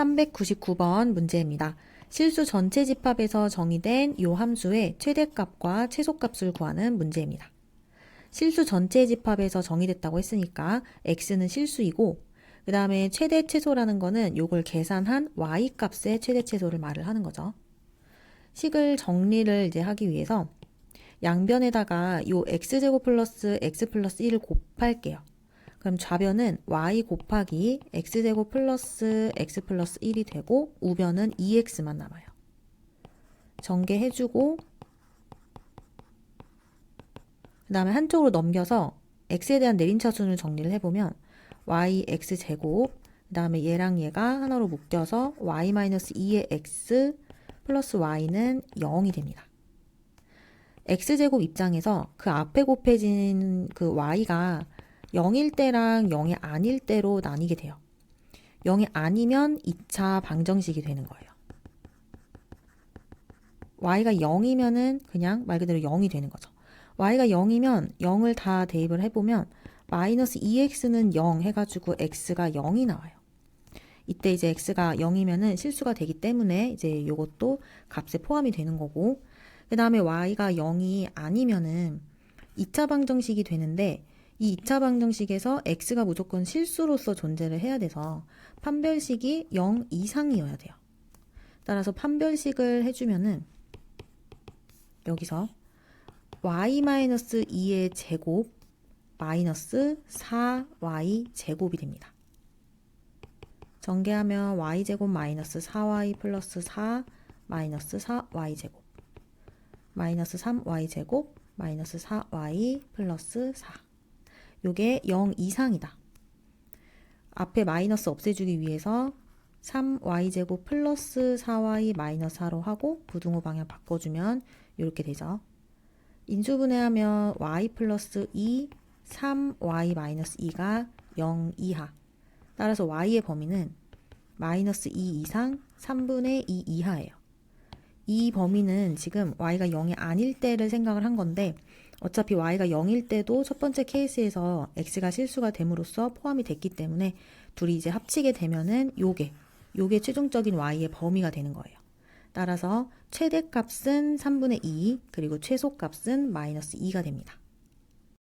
399번 문제입니다. 실수 전체 집합에서 정의된 요 함수의 최대값과 최소값을 구하는 문제입니다. 실수 전체 집합에서 정의됐다고 했으니까 x는 실수이고 그 다음에 최대 최소라는 거는 요걸 계산한 y 값의 최대 최소를 말을 하는 거죠. 식을 정리를 이제 하기 위해서 양변에다가 요 x제곱 플러스 x 플러스 1을 곱할게요. 그럼 좌변은 y 곱하기 x제곱 플러스 x 플러스 1이 되고 우변은 2x만 남아요. 전개해주고 그 다음에 한쪽으로 넘겨서 x에 대한 내림차순을 정리를 해보면 y x 제곱 그 다음에 얘랑 얘가 하나로 묶여서 y-2의 x 플러스 y는 0이 됩니다. x제곱 입장에서 그 앞에 곱해진 그 y가 0일 때랑 0이 아닐 때로 나뉘게 돼요. 0이 아니면 2차 방정식이 되는 거예요. y가 0이면은 그냥 말 그대로 0이 되는 거죠. y가 0이면 0을 다 대입을 해보면 마이너스 2x는 0 해가지고 x가 0이 나와요. 이때 이제 x가 0이면은 실수가 되기 때문에 이제 요것도 값에 포함이 되는 거고 그 다음에 y가 0이 아니면은 2차 방정식이 되는데 이 2차 방정식에서 x가 무조건 실수로서 존재를 해야 돼서 판별식이 0 이상이어야 돼요. 따라서 판별식을 해주면은 여기서 y-2의 제곱 마이너스 4y 제곱이 됩니다. 전개하면 y제곱 마이너스 4y 플러스 4 마이너스 4y 제곱 마이너스 3y 제곱 마이너스 4y 플러스 4 요게 0 이상이다. 앞에 마이너스 없애주기 위해서 3y제곱 플러스 4y 마이너스 4로 하고 부등호 방향 바꿔주면 이렇게 되죠. 인수분해하면 y 플러스 2, 3y 마이너스 2가 0 이하. 따라서 y의 범위는 마이너스 2 이상 3분의 2 이하예요. 이 범위는 지금 y가 0이 아닐 때를 생각을 한 건데 어차피 y가 0일 때도 첫 번째 케이스에서 x가 실수가 됨으로써 포함이 됐기 때문에 둘이 이제 합치게 되면은 요게 요게 최종적인 y의 범위가 되는 거예요. 따라서 최대값은 3분의 2 그리고 최소값은 마이너스 2가 됩니다.